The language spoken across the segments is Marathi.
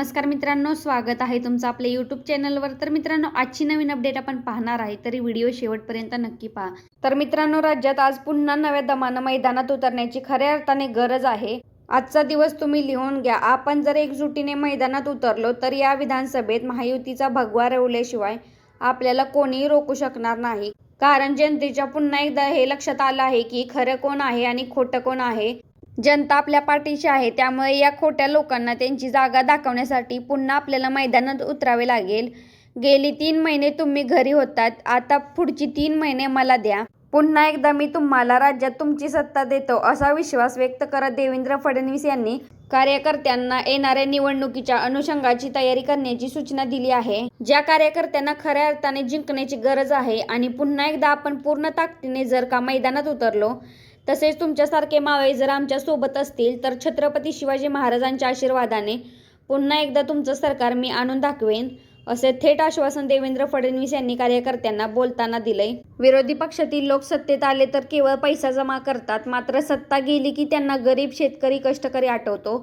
नमस्कार मित्रांनो स्वागत आहे तुमचं आपल्या यूट्यूब चॅनलवर तर मित्रांनो आजची नवीन अपडेट आपण पाहणार आहे तरी व्हिडिओ शेवटपर्यंत नक्की पहा. तर मित्रांनो राज्यात आज पुन्हा नव्या दमानं मैदानात उतरण्याची खऱ्या अर्थाने गरज आहे. आजचा दिवस तुम्ही लिहून घ्या. आपण जर एकजुटीने मैदानात उतरलो तर या विधानसभेत महायुतीचा भगवा रवल्याशिवाय आपल्याला कोणीही रोखू शकणार नाही. कारण जनतेच्या पुन्हा एकदा हे लक्षात आलं आहे की खरं कोण आहे आणि खोटं कोण आहे जनता आपल्या पाठीशी आहे. त्यामुळे या खोट्या लोकांना त्यांची जागा दाखवण्यासाठी पुन्हा आपल्याला मैदानात उतरावे लागेल. गेली तीन महिने तुम्ही घरी होतात. आता पुढची तीन महिने मला द्या. पुन्हा एकदा मी तुम्हाला राज्यात तुमची सत्ता देतो असा विश्वास व्यक्त करत देवेंद्र फडणवीस यांनी कार्यकर्त्यांना येणाऱ्या निवडणुकीच्या अनुषंगाची तयारी करण्याची सूचना दिली आहे. ज्या कार्यकर्त्यांना खऱ्या अर्थाने जिंकण्याची गरज आहे आणि पुन्हा एकदा आपण पूर्ण ताकदीने जर का मैदानात उतरलो तसेच तुमच्यासारखे मावळे जर आमच्यासोबत असतील तर छत्रपती शिवाजी महाराजांच्या आशीर्वादाने पुन्हा एकदा तुमचं सरकार मी आणून दाखवेन असे थेट आश्वासन देवेंद्र फडणवीस यांनी कार्यकर्त्यांना बोलताना दिलंय. विरोधी पक्षातील लोक सत्तेत आले तर केवळ पैसा जमा करतात मात्र सत्ता गेली की त्यांना गरीब शेतकरी कष्टकरी आठवतो.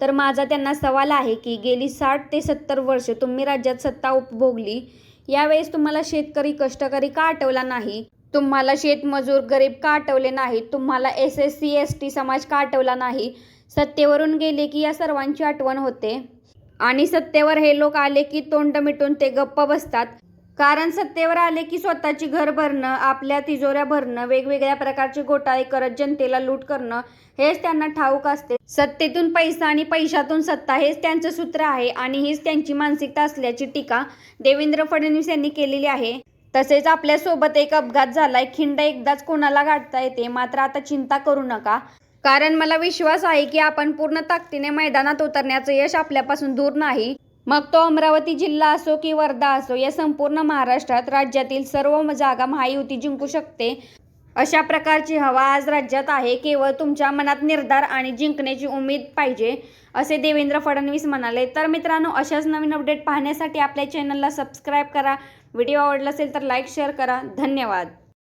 तर माझा त्यांना सवाल आहे की गेली साठ ते सत्तर वर्ष तुम्ही राज्यात सत्ता उपभोगली यावेळेस तुम्हाला शेतकरी कष्टकरी का आठवला नाही? तुम्हाला शेतमजूर गरीब का आठवले नाही तुम्हाला S S C S T समाज का आठवला नाही. सत्तेवरून गेले की या सर्वांची आठवण होते. आणि सत्तेवर हे लोक आले की तोंड मिटून ते गप्प बसतात. कारण सत्तेवर आले की स्वतःची घर भरणं आपल्या तिजोऱ्या भरणं वेगवेगळ्या प्रकारचे घोटाळे करत जनतेला लूट करणं हेच त्यांना ठाऊक असते. सत्तेतून पैसा आणि पैशातून सत्ता हेच त्यांचं सूत्र आहे आणि हीच त्यांची मानसिकता असल्याची टीका देवेंद्र फडणवीस यांनी केलेली आहे. तसेच आपल्यासोबत एक अपघात झालाय. खिंड एकदाच कोणाला गाठता येते? मात्र आता चिंता करू नका. कारण मला विश्वास आहे की आपण पूर्ण ताकदीने मैदानात उतरण्याचं यश आपल्यापासून दूर नाही. मग तो अमरावती जिल्हा असो की वर्धा असो या संपूर्ण महाराष्ट्रात राज्यातील सर्व जागा महायुती जिंकू शकते. अशा प्रकारची हवा आज राज्यात आहे. केवळ तुमच्या मनात निर्धार आणि जिंकण्याची उमेद पाहिजे असे देवेंद्र फडणवीस म्हणाले. तर मित्रांनो अशाच नवीन अपडेट पाहण्यासाठी आपल्या चॅनलला सबस्क्राईब करा. व्हिडिओ आवडला असेल तर लाईक शेअर करा. धन्यवाद.